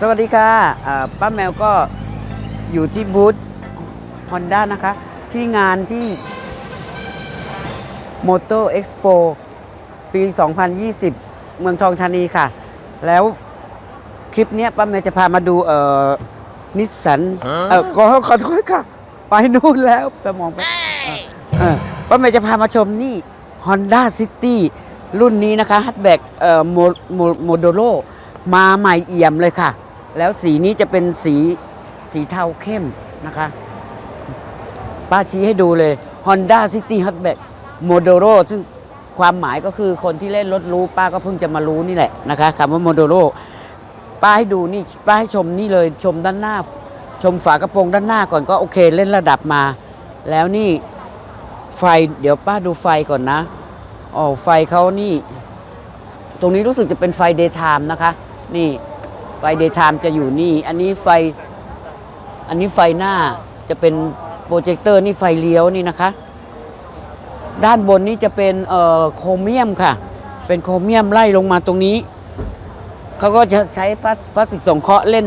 สวัสดีค่ะอ่าป้าแมวก็อยู่ที่บูธ Honda นะคะ ที่งานที่ Moto Expo ปี 2020 เมืองทองธานีค่ะ แล้วคลิปเนี้ยป้าแมวจะพามาดูเอ่อนิสสันเออขอขอโทษค่ะ ไปนู่นแล้วจะมองไปเออเออป้าแมวจะพามาชมนี่ Honda City รุ่นนี้นะคะฮัตแบ็กเอ่อโมโมโมโดโรมาใหม่เอี่ยมเลยค่ะ แล้วสีนี้จะเป็นสีสีเทาเข้มนะคะ ป้าชี้ให้ดูเลย Honda City Hatchback m o d o r o ซึ่งความหมายก็คือคนที่เล่นรถรู้ป้าก็เพิ่งจะมารู้นี่แหละนะคะคำว่า m o d o r o ป้าให้ดูนี่ป้าให้ชมนี่เลยชมด้านหน้า ชมฝากระโปรงด้านหน้าก่อนก็โอเคเล่นระดับมา แล้วนี่ไฟเดี๋ยวป้าดูไฟก่อนนะอ๋อไฟเขานี่ ตรงนี้รู้สึกจะเป็นไฟ daytime นะคะ นี่ ไฟ daytime จะอยู่นี่ อันนี้ไฟ อันนี้ไฟหน้าจะเป็นโปรเจคเตอร์นี่ไฟเลี้ยวนี่นะคะ ด้านบนนี่จะเป็นเอ่อโครเมียมค่ะ เป็นโครเมียมไล่ลงมาตรงนี้ เขาก็จะใช้พลาสติกสงเคราะห์เล่น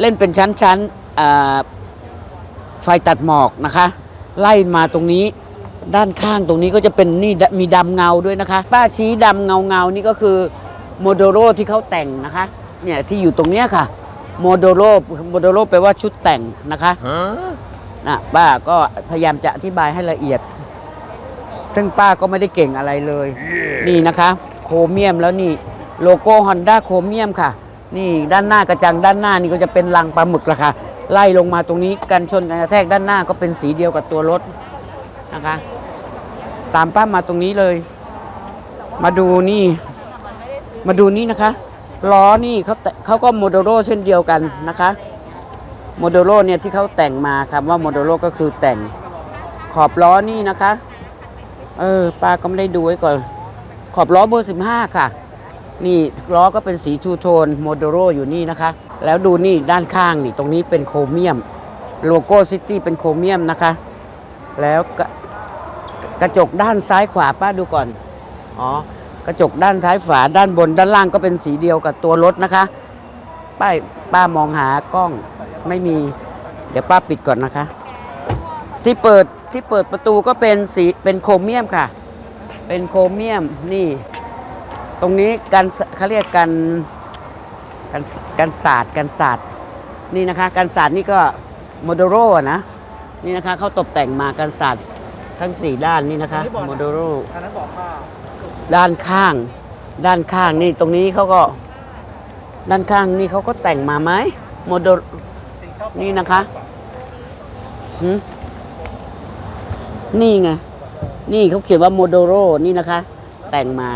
เล่นเป็นชั้นๆไฟตัดหมอกนะคะ ไล่มาตรงนี้ด้านข้างตรงนี้ก็จะเป็นนี่มีดำเงาด้วยนะคะ ป้าชี้ดำเงาเงานี่ก็คือโมโดโรที่เขาแต่งนะคะ เนี่ยที่อยู่ตรงเนี้ยค่ะโมโดโรโมโดโรแปลว่าชุดแต่งนะคะนะป้าก็พยายามจะอธิบายให้ละเอียด ซึ่งป้าก็ไม่ได้เก่งอะไรเลย นี่นะคะ โครเมียมแล้วนี่โลโก้ฮอนด้าโครเมียมค่ะ นี่ด้านหน้ากระจังด้านหน้านี่ก็จะเป็นรังปลาหมึกละค่ะ ไล่ลงมาตรงนี้กันชนกันกระแทกด้านหน้าก็เป็นสีเดียวกับตัวรถนะคะ ตามป้ามาตรงนี้เลย มาดูนี่ มาดูนี่นะคะ ล้อนี่เขาแต่เขาก็โมโดโรเช่นเดียวกันนะคะโมโดโรเนี่ยที่เขาแต่งมาครับว่าโมโดโรก็คือแต่งขอบล้อนี่นะคะ เออป้าก็ไม่ได้ดูไว้ก่อน ขอบล้อเบอร์ 15 ค่ะ นี่ล้อก็เป็นสีทูโทนโมโดโรอยู่นี่นะคะ แล้วดูนี่ด้านข้างนี่ตรงนี้เป็นโครเมียมโลโก้ซิตี้เป็นโครเมียมนะคะ แล้วกระกระจกด้านซ้ายขวาป้าดูก่อน อ๋อ กระจกด้านซ้ายฝาด้านบนด้านล่างก็เป็นสีเดียวกับตัวรถนะคะ ป้ายป้ามองหากล้องไม่มี เดี๋ยวป้าปิดก่อนนะคะ ที่เปิดที่เปิดประตูก็เป็นสีเป็นโครเมียมค่ะ เป็นโครเมียมนี่ ตรงนี้กันเขาเรียกกันกันกันศาสตร์กันศาสตร์นี่นะคะกันศาสตร์นี่ก็โมโดโรนะนี่นะคะเขาตกแต่งมากันศาสตร์ทั้งสี่ด้านนี่นะคะโมโดโรอันนั้นบอกว่า ด้านข้าง ด้านข้างนี่ตรงนี้เขาก็ ด้านข้างนี่เขาก็แต่งมาไหมโมโดนี่นะคะหืนี่ไง นี่เขาเขียนว่าโมโดโรนี่นะคะ แต่งมา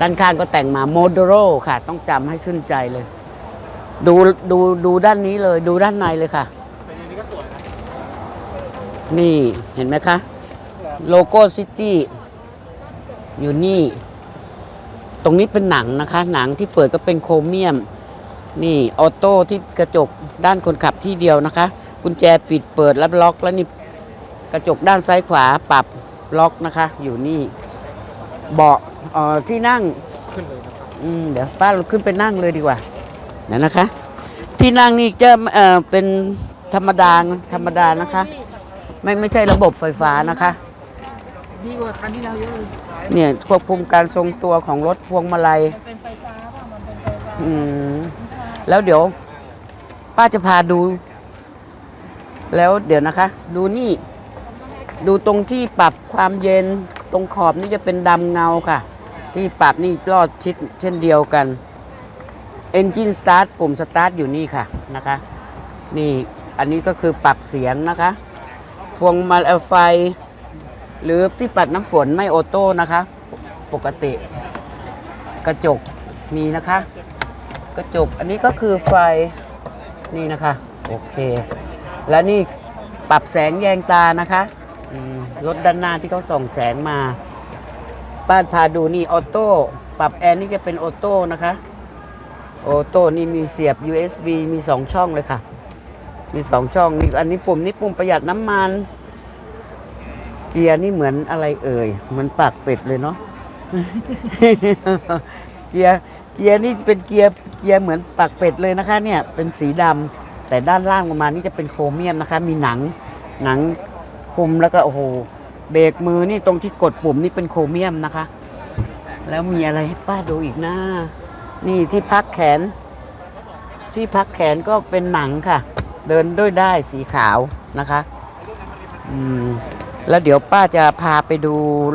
ด้านข้างก็แต่งมาโมโดโรค่ะ ต้องจำให้ชื่นใจเลย ดูดูดูด้านนี้เลย ดูด้านในเลยค่ะ นี่เห็นไหมคะ โลโก้ซิตี้ อยู่นี่ ตรงนี้เป็นหนังนะคะ หนังที่เปิดก็เป็นโครเมียม นี่ออโต้ที่กระจกด้านคนขับที่เดียวนะคะ กุญแจปิดเปิดแล้วล็อกแล้วนี่กระจกด้านซ้ายขวาปรับล็อกนะคะ อยู่นี่ เบาะเอ่อที่นั่งขึ้นเลยนะครับอืมเดี๋ยวป้าเราขึ้นไปนั่งเลยดีกว่าเดี๋ยวนะคะ ที่นั่งนี่จะเอ่อเป็นธรรมดาธรรมดานะคะ ไม่ไม่ใช่ระบบไฟฟ้านะคะ ดีกว่าคันที่แล้วเยอะเลย เนี่ยควบคุมการทรงตัวของรถพวงมาลัยเป็นไฟฟ้าป่ะมันเป็นไฟฟ้าอืมแล้วเดี๋ยว ป้าจะพาดู แล้วเดี๋ยวนะคะ ดูนี่ ดูตรงที่ปรับความเย็นตรงขอบนี่จะเป็นดำเงาค่ะ ที่ปรับนี่ลอดชิดเช่นเดียวกัน Engine Start ปุ่ม Start อยู่นี่ค่ะนะคะ นี่อันนี้ก็คือปรับเสียงนะคะ พวงมาลัยไฟ หรือที่ปัดน้ำฝนไม่ออโต้นะคะ ปกติ กระจกมีนะคะ กระจกอันนี้ก็คือไฟนี่นะคะ โอเค และนี่ปรับแสงแยงตานะคะรถด้านหน้าที่เขาส่องแสงมาป้านพาดูนี่ออโต้ปรับแอร์นี่จะเป็นออโต้นะคะออโต้นี่มีเสียบ USB มี 2 ช่องเลยค่ะ มี 2 ช่องนี่อันนี้ปุ่มนี่ปุ่มประหยัดน้ำมัน เกียร์นี่เหมือนอะไรเอ่ยเหมือนปากเป็ดเลยเนาะเกียร์เกียร์นี่เป็นเกียร์เกียร์เหมือนปากเป็ดเลยนะคะ เนี่ยเป็นสีดำแต่ด้านล่างลงมานี่จะเป็นโครเมียมนะคะ มีหนังหนังคุมแล้วก็โอ้โหเบรกมือนี่ตรงที่กดปุ่มนี่เป็นโครเมียมนะคะ แล้วมีอะไรให้ป้าดูอีกนะนี่ที่พักแขน ที่พักแขนก็เป็นหนังค่ะ เดินด้วยได้สีขาวนะคะ อืม แล้วเดี๋ยวป้าจะพาไปดู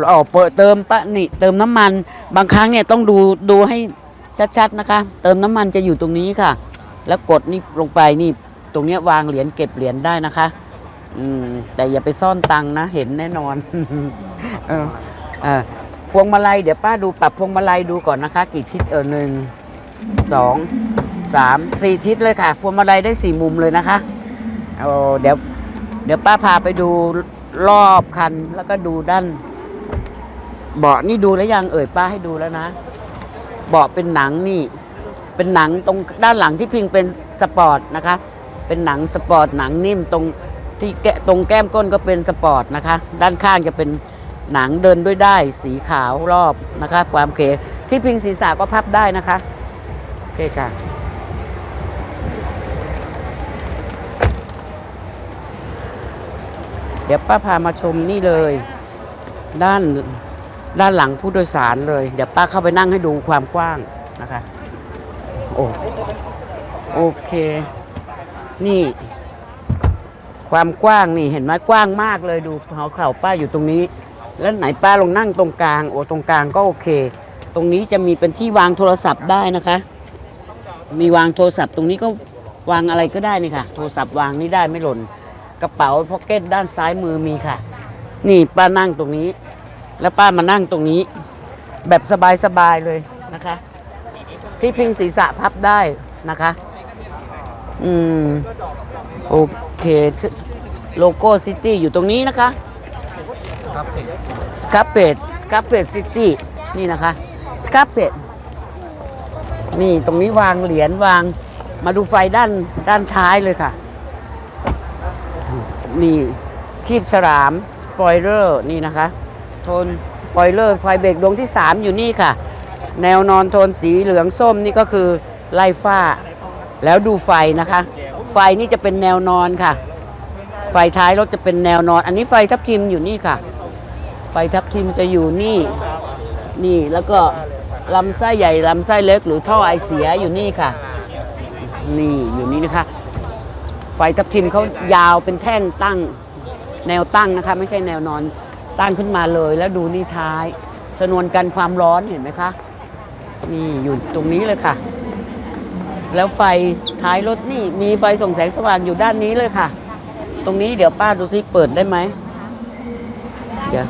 อ๋อเปิดเติมป้านี่เติมน้ำมัน บางครั้งเนี่ยต้องดูดูให้ชัดๆนะคะ เติมน้ำมันจะอยู่ตรงนี้ค่ะ แล้วกดนี่ลงไปนี่ตรงเนี้ยวางเหรียญเก็บเหรียญได้นะคะ อืมแต่อย่าไปซ่อนตังค์นะเห็นแน่นอนเออเออพวงมาลัยเดี๋ยวป้าดูปรับพวงมาลัยดูก่อนนะคะ กี่ทิศเออหนึ่งสองสามสี่ทิศเลยค่ะพวงมาลัยได้สี่มุมเลยนะคะเอาเดี๋ยวเดี๋ยวป้าพาไปดู รอบคันแล้วก็ดูด้าน เบาะนี่ดูแล้วยังเอ่ยป้าให้ดูแล้วนะ เบาะเป็นหนังนี่ เป็นหนังตรงด้านหลังที่พิงเป็นสปอร์ตนะคะ เป็นหนังสปอร์ตหนังนิ่มตรงที่แกะตรงแก้มก้นก็เป็นสปอร์ตนะคะ ด้านข้างจะเป็นหนังเดินด้วยได้สีขาวรอบนะคะ ความเก๋ที่พิงศีรษะก็พับได้นะคะโอเคค่ะ เดี๋ยวป้าพามาชมนี่เลย ด้านด้านหลังผู้โดยสารเลย เดี๋ยวป้าเข้าไปนั่งให้ดูความกว้างนะคะ โอ้โอเค นี่ ความกว้างนี่เห็นไหมกว้างมากเลยดูเขาเข่าป้าอยู่ตรงนี้ แล้วไหนป้าลงนั่งตรงกลางโอ้ตรงกลางก็โอเค ตรงนี้จะมีเป็นที่วางโทรศัพท์ได้นะคะ มีวางโทรศัพท์ตรงนี้ก็วางอะไรก็ได้นี่ค่ะ โทรศัพท์วางนี่ได้ไม่หล่น กระเป๋าพ็อกเก็ตด้านซ้ายมือมีค่ะ นี่ป้านั่งตรงนี้ แล้วป้ามานั่งตรงนี้ แบบสบายๆเลยนะคะที่พิงศีรษะพับได้นะคะ อืม โอเค โลโก้ซิตี้อยู่ตรงนี้นะคะครับเพจสคาเปตสคาเปตซิตี้นี่นะคะสคาเปตนี่ตรงนี้วางเหรียญวางมาดูไฟด้านด้านท้ายเลยค่ะ นี่คีบฉลามสปอยเลอร์นี่นะคะ โทนสปอยเลอร์ไฟเบรกดวงที่ 3 อยู่นี่ค่ะ แนวนอนโทนสีเหลืองส้มนี่ก็คือไล่ฟ้า แล้วดูไฟนะคะ ไฟนี่จะเป็นแนวนอนค่ะ ไฟท้ายรถจะเป็นแนวนอน อันนี้ไฟทับทิมอยู่นี่ค่ะ ไฟทับทิมจะอยู่นี่นี่แล้วก็ลำไส้ใหญ่ลำไส้เล็กหรือท่อไอเสียอยู่นี่ค่ะ นี่อยู่นี่นะคะ ไฟทับทิมเขายาวเป็นแท่งตั้งแนวตั้งนะคะ ไม่ใช่แนวนอนตั้งขึ้นมาเลย แล้วดูนี่ท้ายชนวนกันความร้อนเห็นไหมคะ นี่อยู่ตรงนี้เลยค่ะ แล้วไฟท้ายรถนี่มีไฟส่องแสงสว่างอยู่ด้านนี้เลยค่ะ ตรงนี้เดี๋ยวป้าดูซิเปิดได้ไหมเดี๋ยว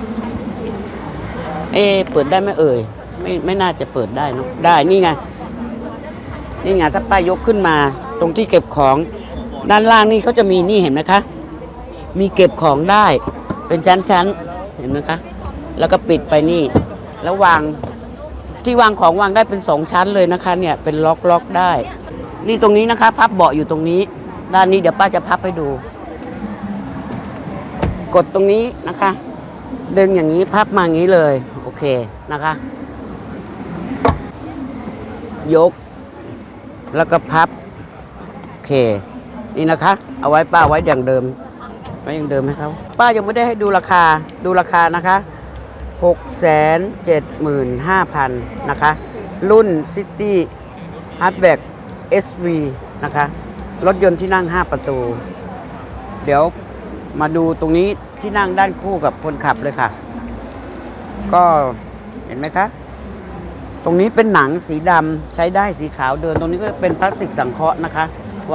เอะเปิดได้ไหมเอ่ยไม่ไม่น่าจะเปิดได้เนอะได้นี่ไงนี่ไงถ้าป้ายกขึ้นมาตรงที่เก็บของ ด้านล่างนี่เขาจะมีนี่เห็นไหมคะ มีเก็บของได้ เป็นชั้นๆ เห็นไหมคะ แล้วก็ปิดไปนี่ แล้ววางที่วางของวางได้เป็นสองชั้นเลยนะคะ เนี่ยเป็นล็อกล็อกได้ นี่ตรงนี้นะคะ พับเบาะอยู่ตรงนี้ ด้านนี้เดี๋ยวป้าจะพับให้ดู กดตรงนี้นะคะดึงอย่างนี้พับมาอย่างนี้เลย โอเคนะคะ ยก แล้วก็พับ โอเค นี่นะคะ เอาไว้ป้าไว้อย่างเดิมไว้อย่างเดิมไหมครับป้ายังไม่ได้ให้ดูราคาดูราคานะคะ 6 7 5 0 0 0 นะคะ รุ่น City Hatchback SV นะคะ รถยนต์ที่นั่ง 5 ประตู เดี๋ยวมาดูตรงนี้ที่นั่งด้านคู่กับคนขับเลยค่ะ ก็เห็นไหมคะ ตรงนี้เป็นหนังสีดำใช้ได้สีขาวเดิน ตรงนี้ก็เป็นพลาสติกสังเคราะห์นะคะ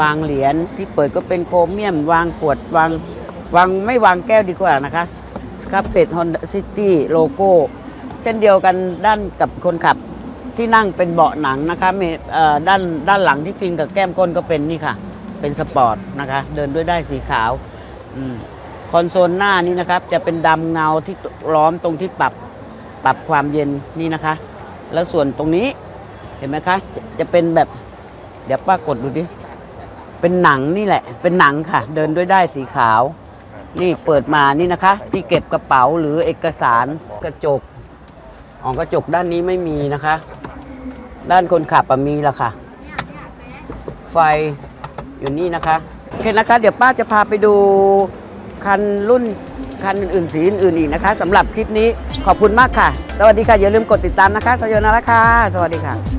วางเหรียญที่เปิดก็เป็นโครเมียม วางขวดวางวางไม่วางแก้วดีกว่านะคะสครับเพจฮอนด้าซิตี้โลโก้ เช่นเดียวกันด้านกับคนขับที่นั่งเป็นเบาะหนังนะคะมเอ่อด้านด้านหลังที่พิงกับแก้มก้นก็เป็นนี่ค่ะ เป็นสปอร์ตนะคะ เดินด้วยได้สีขาวอคอนโซลหน้านี่นะครับ จะเป็นดำเงาที่ล้อมตรงที่ปรับปรับความเย็นนี่นะคะ แล้วส่วนตรงนี้เห็นไหมคะ จะเป็นแบบ เดี๋ยวป้ากดดูดิ เป็นหนังนี่แหละ เป็นหนังค่ะ เดินด้วยได้สีขาว นี่เปิดมานี่นะคะ ที่เก็บกระเป๋าหรือเอกสารกระจกอ๋อกระจกด้านนี้ไม่มีนะคะ ด้านคนขับมีละค่ะ ไฟอยู่นี่นะคะโอเคนะคะ เดี๋ยวป้าจะพาไปดูคันรุ่นคันอื่นๆสีอื่นๆอีกนะคะสำหรับคลิปนี้ขอบคุณมากค่ะ สวัสดีค่ะ อย่าลืมกดติดตามนะคะ สยนาระค่ะ สวัสดีค่ะ